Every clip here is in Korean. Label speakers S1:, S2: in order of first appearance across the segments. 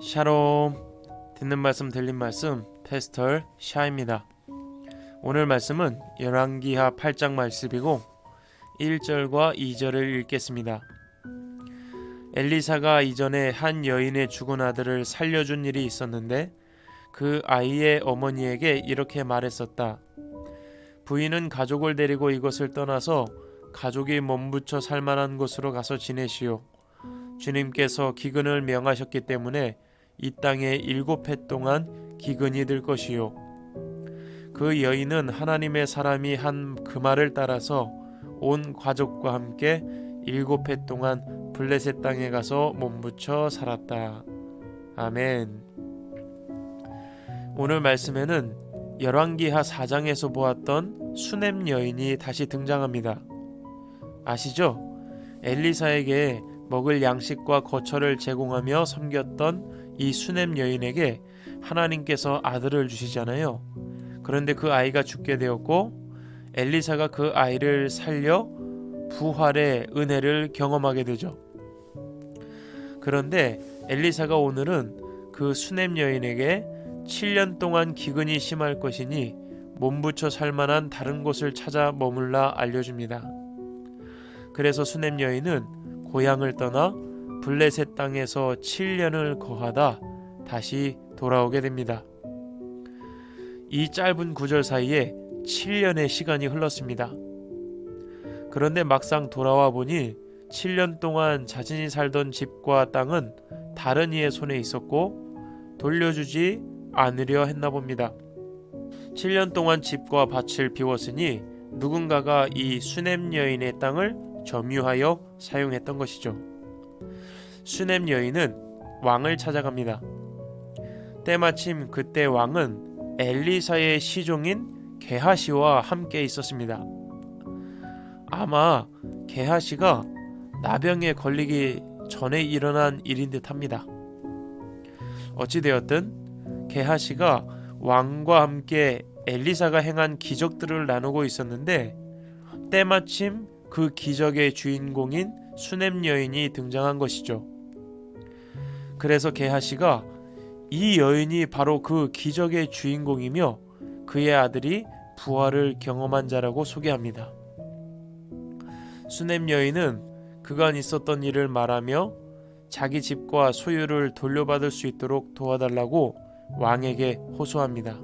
S1: 샤롬 듣는 말씀 들린 말씀 패스털 샤입니다. 오늘 말씀은 열왕기하 8장 말씀이고 1절과 2절을 읽겠습니다. 엘리사가 이전에 한 여인의 죽은 아들을 살려준 일이 있었는데 그 아이의 어머니에게 이렇게 말했었다. 부인은 가족을 데리고 이것을 떠나서 가족이 몸붙여 살만한 곳으로 가서 지내시오. 주님께서 기근을 명하셨기 때문에 이 땅에 일곱 해 동안 기근이 들 것이요. 그 여인은 하나님의 사람이 한 그 말을 따라서 온 가족과 함께 일곱 해 동안 블레셋 땅에 가서 몸붙여 살았다. 아멘. 오늘 말씀에는 열왕기하 4장에서 보았던 수넴 여인이 다시 등장합니다. 아시죠? 엘리사에게 먹을 양식과 거처를 제공하며 섬겼던 이 수넴 여인에게 하나님께서 아들을 주시잖아요. 그런데 그 아이가 죽게 되었고 엘리사가 그 아이를 살려 부활의 은혜를 경험하게 되죠. 그런데 엘리사가 오늘은 그 수넴 여인에게 7년 동안 기근이 심할 것이니 몸붙여 살만한 다른 곳을 찾아 머물라 알려줍니다. 그래서 수넴 여인은 고향을 떠나 블레셋 땅에서 7년을 거하다 다시 돌아오게 됩니다. 이 짧은 구절 사이에 7년의 시간이 흘렀습니다. 그런데 막상 돌아와 보니 7년 동안 자신이 살던 집과 땅은 다른 이의 손에 있었고 돌려주지 않으려 했나 봅니다. 7년 동안 집과 밭을 비웠으니 누군가가 이 수넴 여인의 땅을 점유하여 사용했던 것이죠. 수넴 여인은 왕을 찾아갑니다. 때마침 그때 왕은 엘리사의 시종인 게하시와 함께 있었습니다. 아마 게하시가 나병에 걸리기 전에 일어난 일인 듯합니다. 어찌되었든 게하시가 왕과 함께 엘리사가 행한 기적들을 나누고 있었는데 때마침 그 기적의 주인공인 수넴 여인이 등장한 것이죠. 그래서 게하시가 이 여인이 바로 그 기적의 주인공이며 그의 아들이 부활을 경험한 자라고 소개합니다. 수넴 여인은 그간 있었던 일을 말하며 자기 집과 소유를 돌려받을 수 있도록 도와달라고 왕에게 호소합니다.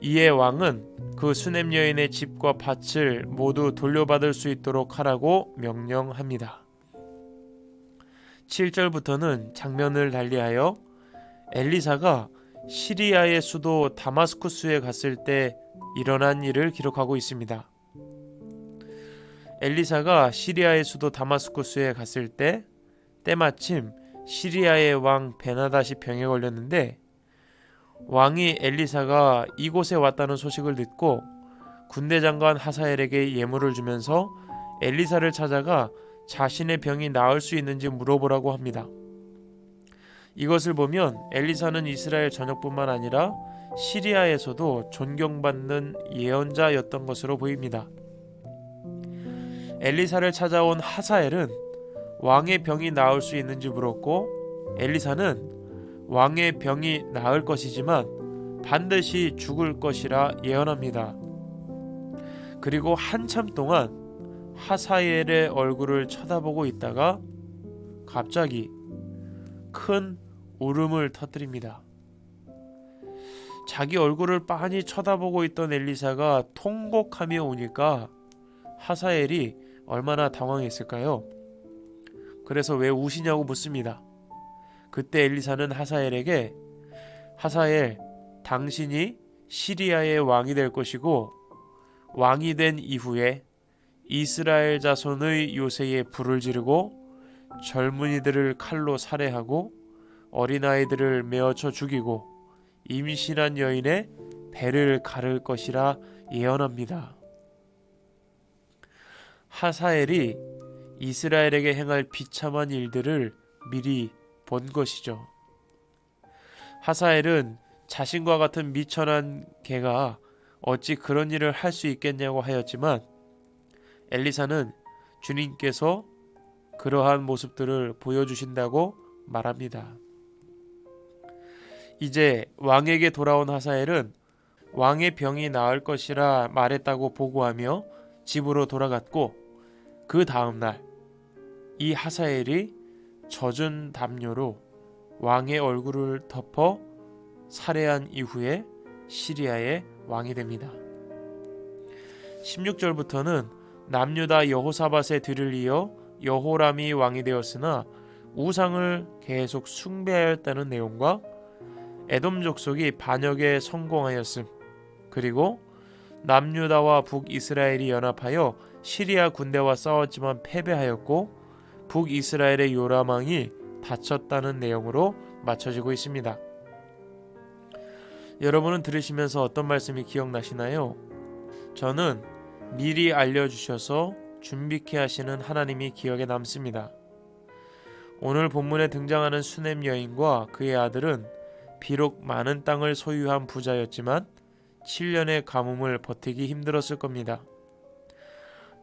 S1: 이에 왕은 그 수넴 여인의 집과 밭을 모두 돌려받을 수 있도록 하라고 명령합니다. 7절부터는 장면을 달리하여 엘리사가 시리아의 수도 다마스쿠스에 갔을 때 일어난 일을 기록하고 있습니다. 엘리사가 시리아의 수도 다마스쿠스에 갔을 때 때마침 시리아의 왕 베나다시 병에 걸렸는데 왕이 엘리사가 이곳에 왔다는 소식을 듣고 군대 장관 하사엘에게 예물을 주면서 엘리사를 찾아가 자신의 병이 나을 수 있는지 물어보라고 합니다. 이것을 보면 엘리사는 이스라엘 전역뿐만 아니라 시리아에서도 존경받는 예언자였던 것으로 보입니다. 엘리사를 찾아온 하사엘은 왕의 병이 나을 수 있는지 물었고 엘리사는 왕의 병이 나을 것이지만 반드시 죽을 것이라 예언합니다. 그리고 한참 동안 하사엘의 얼굴을 쳐다보고 있다가 갑자기 큰 울음을 터뜨립니다. 자기 얼굴을 빤히 쳐다보고 있던 엘리사가 통곡하며 오니까 하사엘이 얼마나 당황했을까요? 그래서 왜 우시냐고 묻습니다. 그때 엘리사는 하사엘에게 하사엘 당신이 시리아의 왕이 될 것이고 왕이 된 이후에 이스라엘 자손의 요새에 불을 지르고 젊은이들을 칼로 살해하고 어린아이들을 메어쳐 죽이고 임신한 여인의 배를 가를 것이라 예언합니다. 하사엘이 이스라엘에게 행할 비참한 일들을 미리 본 것이죠. 하사엘은 자신과 같은 미천한 개가 어찌 그런 일을 할 수 있겠냐고 하였지만 엘리사는 주님께서 그러한 모습들을 보여주신다고 말합니다. 이제 왕에게 돌아온 하사엘은 왕의 병이 나을 것이라 말했다고 보고하며 집으로 돌아갔고 그 다음 날 이 하사엘이 젖은 담요로 왕의 얼굴을 덮어 살해한 이후에 시리아의 왕이 됩니다. 16절부터는 남유다 여호사밧의 뒤를 이어 여호람이 왕이 되었으나 우상을 계속 숭배하였다는 내용과 에돔 족속이 반역에 성공하였음 그리고 남유다와 북이스라엘이 연합하여 시리아 군대와 싸웠지만 패배하였고 북이스라엘의 요람 왕이 다쳤다는 내용으로 맞춰지고 있습니다. 여러분은 들으시면서 어떤 말씀이 기억나시나요? 저는 미리 알려주셔서 준비케 하시는 하나님이 기억에 남습니다. 오늘 본문에 등장하는 수넴 여인과 그의 아들은 비록 많은 땅을 소유한 부자였지만 7년의 가뭄을 버티기 힘들었을 겁니다.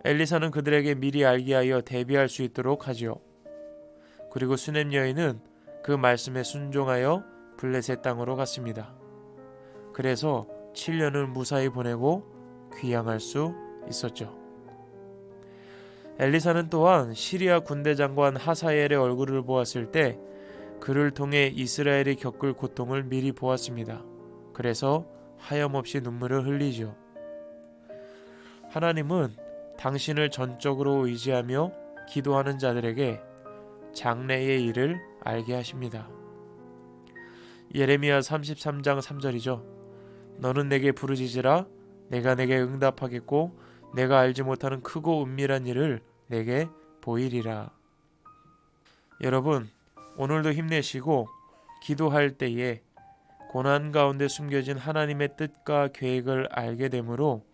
S1: 엘리사는 그들에게 미리 알게 하여 대비할 수 있도록 하지요. 그리고 수넴 여인은 그 말씀에 순종하여 블레셋 땅으로 갔습니다. 그래서 7년을 무사히 보내고 귀향할 수 있었죠. 엘리사는 또한 시리아 군대 장관 하사엘의 얼굴을 보았을 때 그를 통해 이스라엘이 겪을 고통을 미리 보았습니다. 그래서 하염없이 눈물을 흘리죠. 하나님은 당신을 전적으로 의지하며 기도하는 자들에게 장래의 일을 알게 하십니다. 예레미야 33장 3절이죠. 너는 내게 부르짖으라 내가 내게 응답하겠고 내가 알지 못하는 크고 은밀한 일을 내게 보이리라. 여러분, 오늘도 힘내시고 기도할 때에 고난 가운데 숨겨진 하나님의 뜻과 계획을 알게 되므로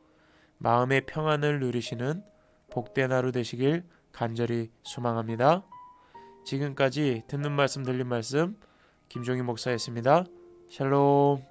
S1: 마음의 평안을 누리시는 복된 하루 되시길 간절히 소망합니다. 지금까지 듣는 말씀 들린 말씀 김종희 목사였습니다. 샬롬.